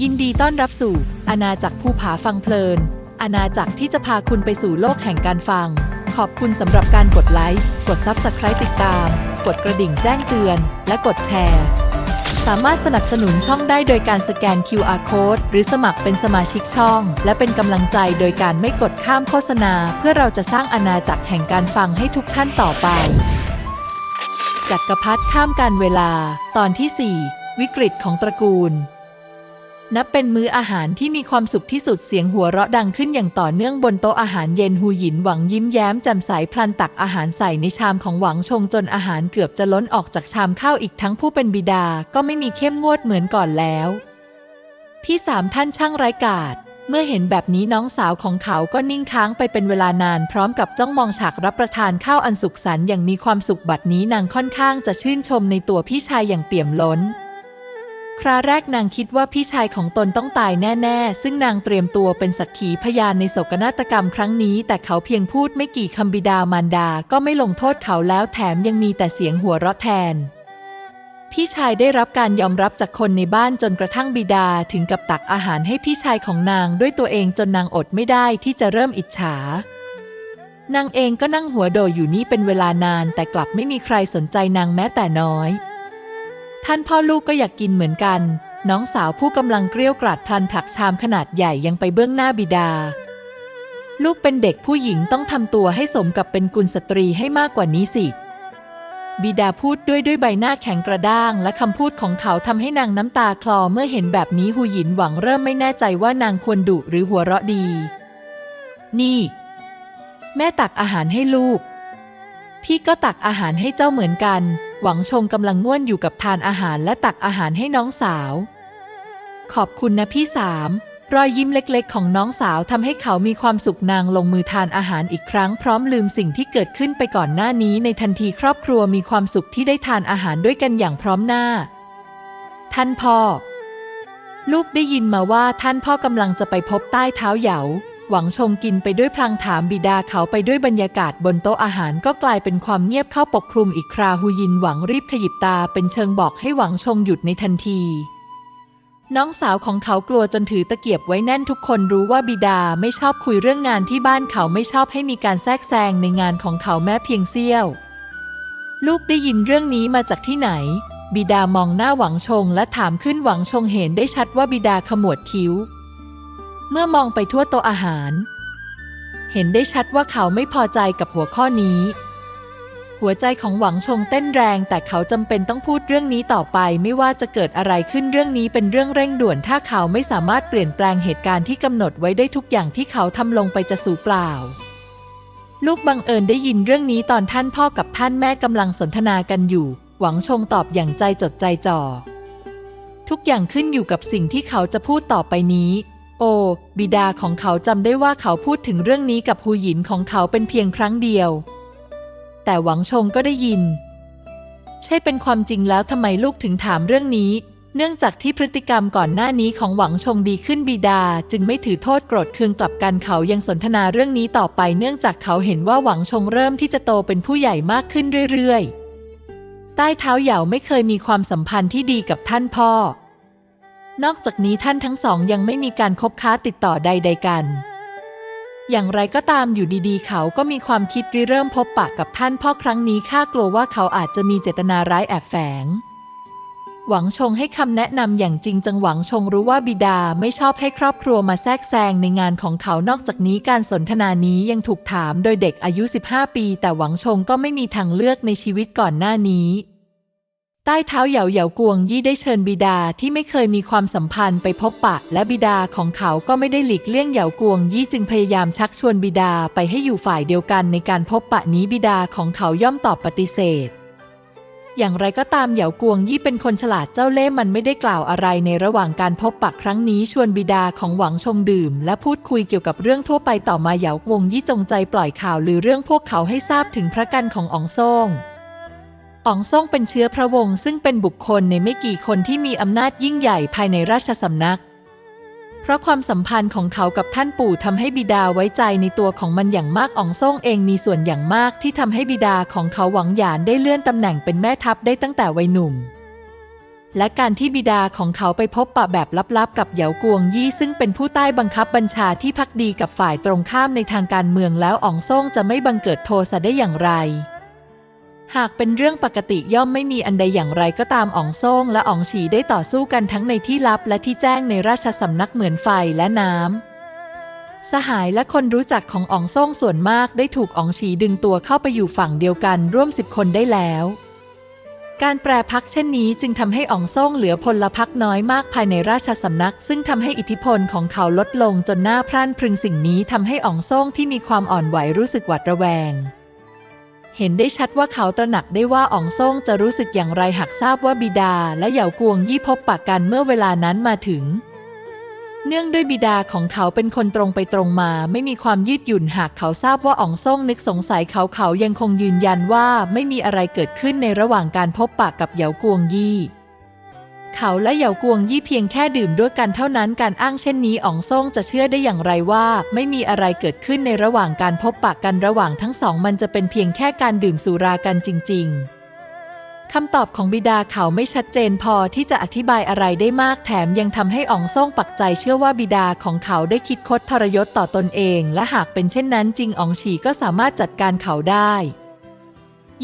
ยินดีต้อนรับสู่อาณาจักรภูผาฟังเพลิน อาณาจักรที่จะพาคุณไปสู่โลกแห่งการฟัง ขอบคุณสำหรับการกดไลค์ กด Subscribe ติดตาม กดกระดิ่งแจ้งเตือน และกดแชร์ สามารถสนับสนุนช่องได้โดยการสแกน QR Code หรือสมัครเป็นสมาชิกช่อง และเป็นกำลังใจโดยการไม่กดข้ามโฆษณา เพื่อเราจะสร้างอาณาจักรแห่งการฟังให้ทุกท่านต่อไป จักรพรรดิข้ามการเวลา ตอนที่ 4 วิกฤตของตระกูล นับเป็นมื้ออาหารที่มีความสุขที่สุดเสียงหัวเราะดังขึ้นอย่างต่อเนื่องบนโต๊ะอาหารเย็นฮูหยินหวังยิ้มแย้มแจ่มใสพลันตักอาหารใส่ในชามของหวังชงจนอาหารเกือบจะล้นออกจากชามข้าวอีกทั้งผู้เป็นบิดาก็ไม่มีเข้มงวดเหมือนก่อนแล้ว พี่สามท่านช่างไร้กาศเมื่อเห็นแบบนี้น้องสาวของเขาก็นิ่งค้างไปเป็นเวลานาน พร้อมกับจ้องมองฉากรับประทานข้าวอันสุขสันต์อย่างมีความสุขบัดนี้นางค่อนข้างจะชื่นชมในตัวพี่ชายอย่างเปี่ยมล้น คราแรกนางคิดว่าพี่ชายของตนต้องตายแน่ๆ ซึ่งนางเตรียมตัวเป็นสักขีพยานในโศกนาฏกรรมครั้งนี้ แต่เขาเพียงพูดไม่กี่คำบิดามารดา ก็ไม่ลงโทษเขาแล้วแถมยังมีแต่เสียงหัวเราะแทน พี่ชายได้รับการยอมรับจากคนในบ้านจนกระทั่งบิดาถึงกับตักอาหารให้พี่ชายของนางด้วยตัวเองจนนางอดไม่ได้ที่จะเริ่มอิจฉานางเองก็นั่งหัวโดอยู่นี่เป็นเวลานาน แต่กลับไม่มีใครสนใจนางแม้แต่น้อย ท่านพ่อลูกก็อยากกินเหมือนกัน น้องสาวผู้กำลังเกลี้ยวกราดพลันผลักชามขนาดใหญ่ยังไปเบื้องหน้าบิดา ลูกเป็นเด็กผู้หญิงต้องทำตัวให้สมกับเป็นกุลสตรีให้มากกว่านี้สิ บิดาพูดด้วยด้วยใบหน้าแข็งกระด้าง และคำพูดของเขาทำให้นางน้ำตาคลอเมื่อเห็นแบบนี้หูหยินหวังเริ่มไม่แน่ใจว่านางควรดุหรือหัวเราะดี นี่ แม่ตักอาหารให้ลูก พี่ก็ตักอาหารให้เจ้าเหมือนกัน หวังชงกำลังง่วนอยู่กับทานอาหารและตักอาหารให้น้องสาว ขอบคุณนะพี่สามรอยยิ้มเล็กๆ ของน้องสาวทำให้เขามีความสุขนางลงมือทานอาหารอีกครั้งพร้อมลืมสิ่งที่เกิดขึ้นไปก่อนหน้านี้ ในทันทีครอบครัวมีความสุขที่ได้ทานอาหารด้วยกันอย่างพร้อมหน้า ท่านพ่อ ลูกได้ยินมาว่าท่านพ่อกำลังจะไปพบใต้เท้าเหยา หวังชงกินไปด้วยพลางถามบิดาเขาไปด้วยบรรยากาศบนโต๊ะอาหารก็กลายเป็นความเงียบเข้าปกคลุมอีกคราฮูยินหวังรีบขยิบตาเป็นเชิงบอกให้หวังชงหยุดในทันที น้องสาวของเขากลัวจนถือตะเกียบไว้แน่นทุกคนรู้ว่าบิดาไม่ชอบคุยเรื่องงานที่บ้านเขาไม่ชอบให้มีการแทรกแซงในงานของเขาแม้เพียงเสี้ยว ลูกได้ยินเรื่องนี้มาจากที่ไหน บิดามองหน้าหวังชงและถามขึ้นหวังชงเห็นได้ชัดว่าบิดาขมวดคิ้ว เมื่อมองไปทั่วโต๊ะอาหาร เห็นได้ชัดว่าเขาไม่พอใจกับหัวข้อนี้ หัวใจของหวังชงเต้นแรง แต่เขาจำเป็นต้องพูดเรื่องนี้ต่อไป ไม่ว่าจะเกิดอะไรขึ้นเรื่องนี้เป็นเรื่องเร่งด่วน ถ้าเขาไม่สามารถเปลี่ยนแปลงเหตุการณ์ที่กำหนดไว้ได้ทุกอย่างที่เขาทำลงไปจะสูญเปล่าลูกบังเอิญได้ยินเรื่องนี้ตอนท่านพ่อกับท่านแม่กำลังสนทนากันอยู่ หวังชงตอบอย่างใจจดใจจ่อ ทุกอย่างขึ้นอยู่กับสิ่งที่เขาจะพูดต่อไปนี้ โอ บิดาของเขาจำได้ว่าเขาพูดถึงเรื่องนี้กับฮูหยินของเขาเป็นเพียงครั้งเดียว แต่หวังชงก็ได้ยิน ใช่เป็นความจริงแล้วทำไมลูกถึงถามเรื่องนี้ เนื่องจากที่พฤติกรรมก่อนหน้านี้ของหวังชงดีขึ้นบิดา จึงไม่ถือโทษโกรธเคืองกลับกันเขายังสนทนาเรื่องนี้ต่อไป เนื่องจากเขาเห็นว่าหวังชงเริ่มที่จะโตเป็นผู้ใหญ่มากขึ้นเรื่อยๆ ใต้เท้าเหยาไม่เคยมีความสัมพันธ์ที่ดีกับท่านพ่อ นอกจากนี้ท่านทั้งสองยังไม่มีการคบค้าติดต่อใด ๆ กัน อย่างไรก็ตามอยู่ดีๆ เขาก็มีความคิดริเริ่มพบปะกับท่านพ่อครั้งนี้ข้ากลัวว่าเขาอาจจะมีเจตนาร้ายแอบแฝง หวังชงให้คำแนะนำอย่างจริงจังหวังชงรู้ว่าบิดาไม่ชอบให้ครอบครัวมาแทรกแซงในงานของเขานอกจากนี้การสนทนานี้ยังถูกถามโดยเด็กอายุ 15 ปี แต่หวังชงก็ไม่มีทางเลือกในชีวิตก่อนหน้านี้ ใต้เท้าเหยาเหยากวงยี่ได้เชิญบิดาที่ไม่เคยมีความสัมพันธ์ไปพบปะ และบิดาของเขาก็ไม่ได้หลีกเลี่ยงเหยากวงยี่จึงพยายามชักชวนบิดาไปให้อยู่ฝ่ายเดียวกันในการพบปะนี้บิดาของเขาย่อมตอบปฏิเสธ อย่างไรก็ตามเหยากวงยี่เป็นคนฉลาดเจ้าเล่ห์มันไม่ได้กล่าวอะไรในระหว่างการพบปะครั้งนี้ชวนบิดาของหวังชงดื่ม และพูดคุยเกี่ยวกับเรื่องทั่วไปต่อมาเหยากวงยี่จงใจปล่อยข่าวลือเรื่องพวกเขาให้ทราบถึงพระกันของอองซ่ง อ๋องซ่งเป็นเชื้อพระวงศ์ซึ่งเป็นบุคคลในไม่กี่คนที่มีอำนาจยิ่งใหญ่ภายในราชสำนัก เพราะความสัมพันธ์ของเขากับท่านปู่ทำให้บิดาไว้ใจในตัวของมันอย่างมากอ๋องซ่งเองมีส่วนอย่างมากที่ทำให้บิดาของเขาหวังหยานได้เลื่อนตำแหน่งเป็นแม่ทัพได้ตั้งแต่วัยหนุ่ม และการที่บิดาของเขาไปพบปะแบบลับๆ กับเหยากวงยี่ซึ่งเป็นผู้ใต้บังคับบัญชาที่พักดีกับฝ่ายตรงข้ามในทางการเมืองแล้วอ๋องซ่งจะไม่บังเกิดโทสะได้อย่างไร หากเป็นเรื่องปกติย่อมไม่มีอันใดอย่างไรก็ตามอ๋องซ่งและอองฉีได้ต่อสู้กันทั้งในที่ลับและที่แจ้งในราชสำนักเหมือนไฟและน้ำ สหายและคนรู้จักของอ๋องซ่งส่วนมากได้ถูกอองฉีดึงตัวเข้าไปอยู่ฝั่งเดียวกันร่วมสิบคนได้แล้ว การแปรพักเช่นนี้จึงทำให้อ๋องซ่งเหลือพลพักน้อยมากภายในราชสำนัก ซึ่งทำให้อิทธิพลของเขาลดลงจนหน้าพรั่นพรึงสิ่งนี้ทำให้อ๋องซ่งที่มีความอ่อนไหวรู้สึกหวาดระแวง เห็นได้ชัดว่าเขาตระหนักได้ว่าอ๋องซ่งจะรู้สึกอย่างไรหากทราบว่าบิดาและเหยากวงยี่พบปะกันเมื่อเวลานั้นมาถึง เนื่องด้วยบิดาของเขาเป็นคนตรงไปตรงมา ไม่มีความยืดหยุ่นหากเขาทราบว่าอ๋องซ่งนึกสงสัยเขาเขายังคงยืนยันว่าไม่มีอะไรเกิดขึ้นในระหว่างการพบปะกับเหยากวงยี่ เขาและเหยากวงยี่เพียงแค่ดื่มด้วยกันเท่านั้นการอ้างเช่นนี้อ๋องซ่งจะเชื่อได้อย่างไรว่า ไม่มีอะไรเกิดขึ้นในระหว่างการพบปะกันระหว่างทั้งสองมันจะเป็นเพียงแค่การดื่มสุรากันจริง ๆคำตอบของบิดาเขาไม่ชัดเจนพอที่จะอธิบายอะไรได้มากแถมยังทำให้อองซ่งปักใจเชื่อว่าบิดาของเขาได้คิดคดทรยศต่อตนเอง และหากเป็นเช่นนั้นจริงอองฉีก็สามารถจัดการเขาได้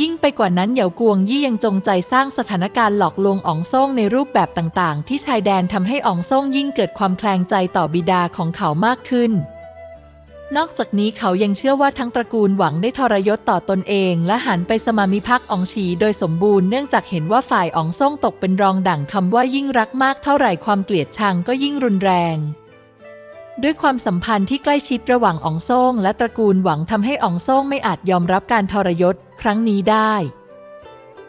ยิ่งไปกว่านั้นเหยากวงยี่ยังจงใจสร้างสถานการณ์หลอกลวงอ๋องซ่งในรูปแบบต่างๆ ที่ชายแดนทำให้อ๋องซ่งยิ่งเกิดความแคลงใจต่อบิดาของเขามากขึ้น นอกจากนี้เขายังเชื่อว่าทั้งตระกูลหวังได้ทรยศต่อตนเอง และหันไปสมามิภักดิ์อองฉีโดยสมบูรณ์เนื่องจากเห็นว่าฝ่ายอองซ่งตกเป็นรองดั่งคำว่ายิ่งรักมากเท่าไหร่ความเกลียดชังก็ยิ่งรุนแรงด้วยความสัมพันธ์ที่ใกล้ชิดระหว่างอองซ่งและตระกูลหวังทำให้อองซ่งไม่อาจยอมรับการทรยศ ครั้งนี้ได้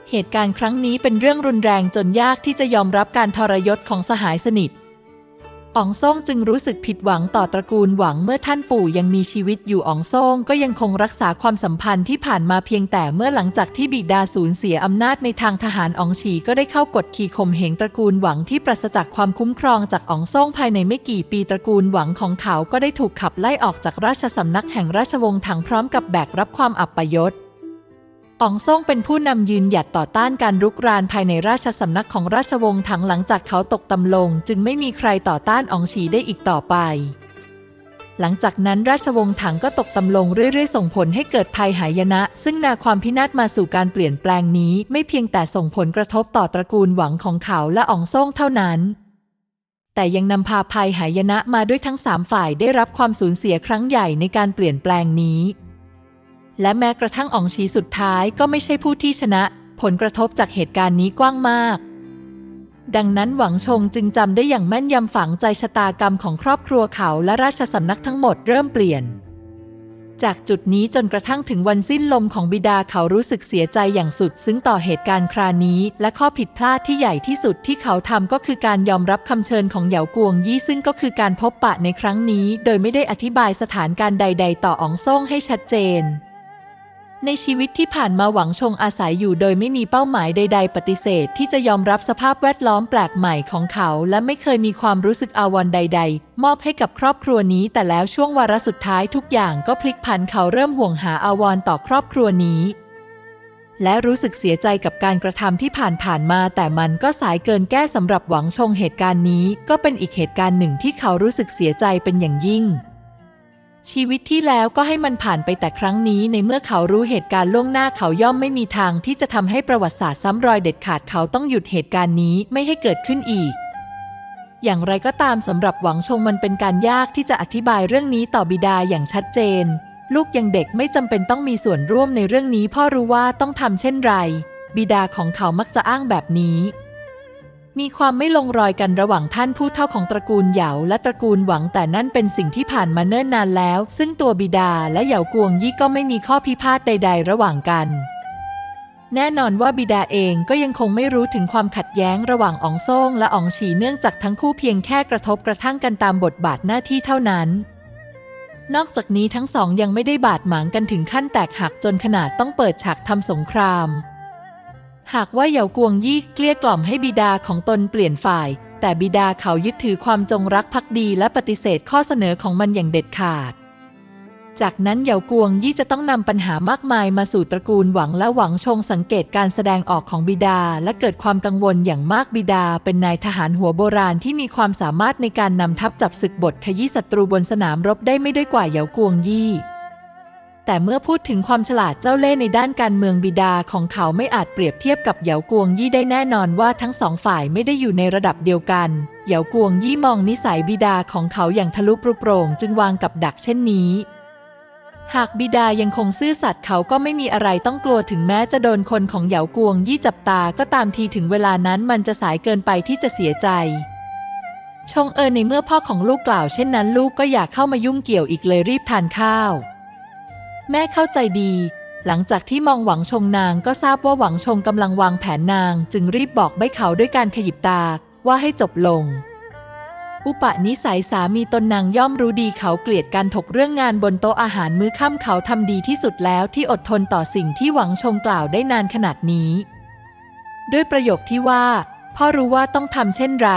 เหตุการณ์ครั้งนี้เป็นเรื่องรุนแรงจนยากที่จะยอมรับการทรยศของสหายสนิทอ๋องซ่งจึงรู้สึกผิดหวังต่อตระกูลหวังเมื่อท่านปู่ยังมีชีวิตอยู่อ๋องซ่งก็ยังคงรักษาความสัมพันธ์ที่ผ่านมาเพียงแต่เมื่อหลังจากที่บิดาสูญเสียอำนาจในทางทหารอ๋องฉีก็ได้เข้ากดขี่ข่มเหงตระกูลหวังที่ปราศจากความคุ้มครองจากอ๋องซ่งภายในไม่กี่ปีตระกูลหวังของเขาก็ได้ถูกขับไล่ออกจากราชสำนักแห่งราชวงศ์ถังพร้อมกับแบกรับความอับปยศ อ๋องซ่งเป็นผู้นำยืนหยัดต่อต้านการรุกรานภายในราชสำนักของราชวงศ์ถังหลังจากเขาตกตำลง จึงไม่มีใครต่อต้านอองฉีได้อีกต่อไป หลังจากนั้นราชวงศ์ถังก็ตกตำลงเรื่อย ๆ ส่งผลให้เกิดภัยหายนะ ซึ่งนาความพินาศมาสู่การเปลี่ยนแปลงนี้ ไม่เพียงแต่ส่งผลกระทบต่อตระกูลหวังของเขาและอองซ่งเท่านั้น แต่ยังนำพาภัยหายนะมาด้วยทั้งสามฝ่ายได้รับความสูญเสียครั้งใหญ่ในการเปลี่ยนแปลงนี้ และแม้กระทั่งอ๋องชีสุดท้ายก็ไม่ใช่ผู้ที่ชนะ ผลกระทบจากเหตุการณ์นี้กว้างมาก ดังนั้นหวังชงจึงจำได้อย่างแม่นยำฝังใจชะตากรรมของครอบครัวเขาและราชสำนักทั้งหมดเริ่มเปลี่ยน จากจุดนี้จนกระทั่งถึงวันสิ้นลมของบิดาเขารู้สึกเสียใจอย่างสุด ซึ้งต่อเหตุการณ์ครานี้ และข้อผิดพลาดที่ใหญ่ที่สุดที่เขาทำก็คือการยอมรับคำเชิญของเหยากวงยี่ซึ่งก็คือการพบปะในครั้งนี้ โดยไม่ได้อธิบายสถานการณ์ใด ๆ ต่ออ๋องซ่งให้ชัดเจน ในชีวิตที่ผ่านมาหวังชงอาศัยอยู่โดยไม่มีเป้าหมายใด ๆ ปฏิเสธ ที่จะยอมรับสภาพแวดล้อมแปลกใหม่ของเขา และไม่เคยมีความรู้สึกอาวรณ์ใด ๆ มอบให้กับครอบครัวนี้ แต่แล้วช่วงวาระสุดท้ายทุกอย่างก็พลิกผันเขาเริ่มห่วงหาอาวรณ์ต่อครอบครัวนี้ และรู้สึกเสียใจกับการกระทำที่ผ่านผ่านๆมา แต่มันก็สายเกินแก้สำหรับหวังชงเหตุการณ์นี้ ก็เป็นอีกเหตุการณ์หนึ่งที่เขารู้สึกเสียใจเป็นอย่างยิ่ง ชีวิตที่แล้วก็ให้มันผ่านไปแต่ครั้งนี้ ในเมื่อเขารู้เหตุการณ์ล่วงหน้าเขาย่อมไม่มีทางที่จะทำให้ประวัติศาสตร์ซ้ำรอยเด็ดขาดเขาต้องหยุดเหตุการณ์นี้ไม่ให้เกิดขึ้นอีก อย่างไรก็ตามสำหรับหวังชงมันเป็นการยากที่จะอธิบายเรื่องนี้ต่อบิดาอย่างชัดเจน ลูกยังเด็กไม่จำเป็นต้องมีส่วนร่วมในเรื่องนี้พ่อรู้ว่าต้องทำเช่นไร บิดาของเขามักจะอ้างแบบนี้ มีความไม่ลงรอยกันระหว่างท่านผู้เฒ่าของตระกูลเหยาและตระกูลหวังแต่นั่นเป็นสิ่งที่ผ่านมาเนิ่นนานแล้ว ซึ่งตัวบิดาและเหยากวงยี่ก็ไม่มีข้อพิพาทใด ๆ ระหว่างกัน แน่นอนว่าบิดาเองก็ยังคงไม่รู้ถึงความขัดแย้งระหว่างอองซ่งและอองฉีเนื่องจากทั้งคู่เพียงแค่กระทบกระทั่งกันตามบทบาทหน้าที่เท่านั้น นอกจากนี้ทั้งสองยังไม่ได้บาดหมางกันถึงขั้นแตกหักจนขนาดต้องเปิดฉากทำสงคราม หากว่าเหยากวงยี่เกลี้ยกล่อมให้บิดาของตนเปลี่ยนฝ่าย แต่บิดาเขายึดถือความจงรักภักดีและปฏิเสธข้อเสนอของมันอย่างเด็ดขาด จากนั้นเหยากวงยี่จะต้องนำปัญหามากมายมาสู่ตระกูลหวังและหวังชงสังเกตการแสดงออกของบิดา และเกิดความกังวลอย่างมากบิดา เป็นนายทหารหัวโบราณที่มีความสามารถในการนำทัพจับศึกบทขยี้ศัตรูบนสนามรบได้ไม่ด้อยกว่าเหยากวงยี่ แต่เมื่อพูดถึงความฉลาดเจ้าเล่ห์ในด้านการเมืองบิดาของเขาไม่อาจเปรียบเทียบกับเหยากวงยี่ได้แน่นอนว่าทั้งสองฝ่ายไม่ได้อยู่ในระดับเดียวกัน เหยากวงยี่มองนิสัยบิดาของเขาอย่างทะลุปรุโปร่งจึงวางกับดักเช่นนี้ หากบิดายังคงซื่อสัตย์เขาก็ไม่มีอะไรต้องกลัวถึงแม้จะโดนคนของเหยากวงยี่จับตาก็ตามทีถึงเวลานั้นมันจะสายเกินไปที่จะเสียใจชงเอิญในเมื่อพ่อของลูกกล่าวเช่นนั้นลูกก็อยากเข้ามายุ่งเกี่ยวอีกเลยรีบทานข้าว แม่เข้าใจดี หลังจากที่มองหวังชงนางก็ทราบว่าหวังชงกำลังวางแผนนาง จึงรีบบอกใบเขาด้วยการขยิบตาว่าให้จบลง อุปนิสัยสามีตนนางย่อมรู้ดีเขาเกลียดการถกเรื่องงานบนโต๊ะอาหารมื้อค่ำเขาทำดีที่สุดแล้วที่อดทนต่อสิ่งที่หวังชงกล่าวได้นานขนาดนี้ ด้วยประโยคที่ว่า พ่อรู้ว่าต้องทำเช่นไร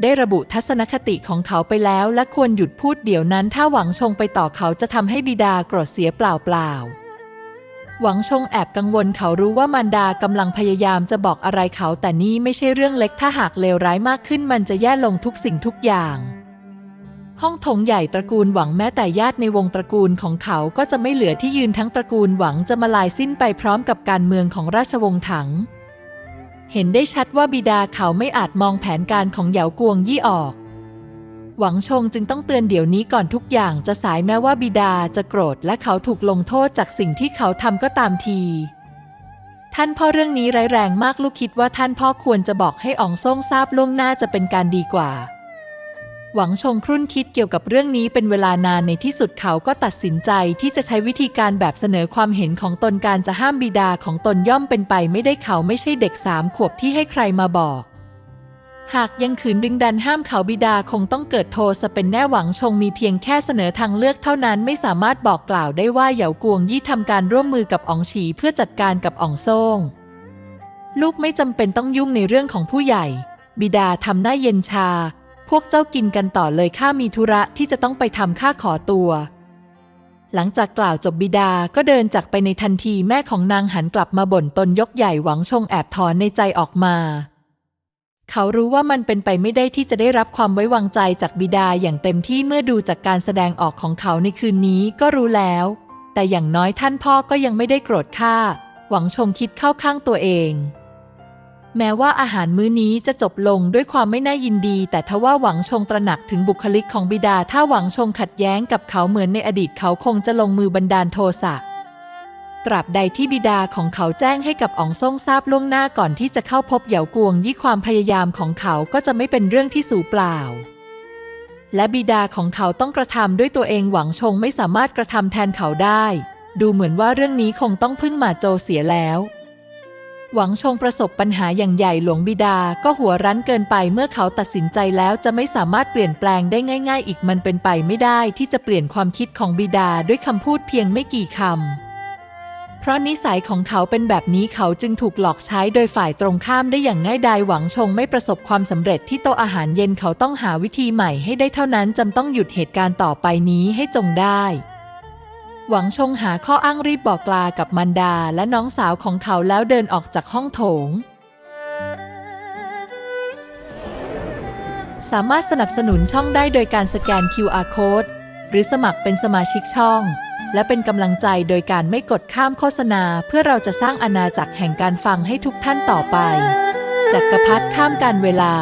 ได้ระบุทัศนคติของเขาไปแล้ว และควรหยุดพูดเดี๋ยวนั้น ถ้าหวังชงไปต่อเขาจะทำให้บิดาโกรธเสียเปล่าๆหวังชงแอบกังวลเขารู้ว่ามารดากำลังพยายามจะบอกอะไรเขาแต่นี่ไม่ใช่เรื่องเล็กถ้าหากเลวร้ายมากขึ้นมันจะแย่ลงทุกสิ่งทุกอย่าง ห้องโถงใหญ่ตระกูลหวังแม้แต่ญาติในวงตระกูลของเขาก็จะไม่เหลือที่ยืนทั้งตระกูลหวังจะมาลายสิ้นไปพร้อมกับการเมืองของราชวงศ์ถัง เห็นได้ชัดว่าบิดาเขาไม่อาจมองแผนการของเหยากวงยี่ออก หวังชงจึงต้องเตือนเดี๋ยวนี้ก่อนทุกอย่างจะสายแม้ว่าบิดาจะโกรธและเขาถูกลงโทษจากสิ่งที่เขาทำก็ตามที ท่านพ่อเรื่องนี้ร้ายแรงมากลูกคิดว่าท่านพ่อควรจะบอกให้อองซ่งทราบล่วงหน้าจะเป็นการดีกว่า หวังชงครุ่นคิดเกี่ยวกับเรื่องนี้เป็นเวลานานในที่สุดเขาก็ตัดสินใจที่จะใช้วิธีการแบบเสนอความเห็นของตนการจะห้ามบิดาของตนย่อมเป็นไปไม่ได้เขาไม่ใช่เด็กสามขวบที่ให้ใครมาบอก หากยังขืนดึงดันห้ามเขาบิดาคงต้องเกิดโทสะเป็นแน่หวังชงมีเพียงแค่เสนอทางเลือกเท่านั้นไม่สามารถบอกกล่าวได้ว่าเหยากวงยี่ทำการร่วมมือกับอองฉีเพื่อจัดการกับอองซ่งลูกไม่จำเป็นต้องยุ่งในเรื่องของผู้ใหญ่ บิดาทำหน้าเย็นชา วกเจ้ากินกันต่อเลยข้ามีธุระที่จะต้องไปทำข้าขอตัว หลังจากกล่าวจบบิดาก็เดินจากไปในทันทีแม่ของนางหันกลับมาบ่นตนยกใหญ่หวังชงแอบถอนในใจออกมา เขารู้ว่ามันเป็นไปไม่ได้ที่จะได้รับความไว้วางใจจากบิดาอย่างเต็มที่เมื่อดูจากการแสดงออกของเขาในคืนนี้ก็รู้แล้ว แต่อย่างน้อยท่านพ่อก็ยังไม่ได้โกรธข้าหวังชงคิดเข้าข้างตัวเอง แม้ว่าอาหารมื้อนี้จะจบลงด้วยความไม่น่ายินดี แต่ทว่าหวังชงตระหนักถึงบุคลิกของบิดา ถ้าหวังชงขัดแย้งกับเขาเหมือนในอดีตเขาคงจะลงมือบันดาลโทสะตราบใดที่บิดาของเขาแจ้งให้กับอองซ่งทราบล่วงหน้าก่อนที่จะเข้าพบเหยากวงยี่ความพยายามของเขาก็จะไม่เป็นเรื่องที่สูญเปล่า และบิดาของเขาต้องกระทำด้วยตัวเองหวังชงไม่สามารถกระทำแทนเขาได้ ดูเหมือนว่าเรื่องนี้คงต้องพึ่งหมาโจเสียแล้ว หวังชงประสบปัญหาอย่างใหญ่หลวงบิดาก็หัวรั้นเกินไปเมื่อเขาตัดสินใจแล้วจะไม่สามารถเปลี่ยนแปลงได้ง่าย ๆ อีกมันเป็นไปไม่ได้ที่จะเปลี่ยนความคิดของบิดาด้วยคำพูดเพียงไม่กี่คำ เพราะนิสัยของเขาเป็นแบบนี้เขาจึงถูกหลอกใช้โดยฝ่ายตรงข้ามได้อย่างง่ายดายหวังชงไม่ประสบความสำเร็จที่โต๊ะอาหารเย็นเขาต้องหาวิธีใหม่ให้ได้เท่านั้นจำต้องหยุดเหตุการณ์ต่อไปนี้ให้จงได้ หวังชงหาข้ออ้างรีบบอกลากับมันดาและน้องสาวของเขาแล้วเดินออกจากห้องโถง สามารถสนับสนุนช่องได้โดยการสแกน QR Code หรือสมัครเป็นสมาชิกช่อง และเป็นกำลังใจโดยการไม่กดข้ามโฆษณา เพื่อเราจะสร้างอาณาจักรแห่งการฟังให้ทุกท่านต่อไป จักรพรรดิข้ามการเวลา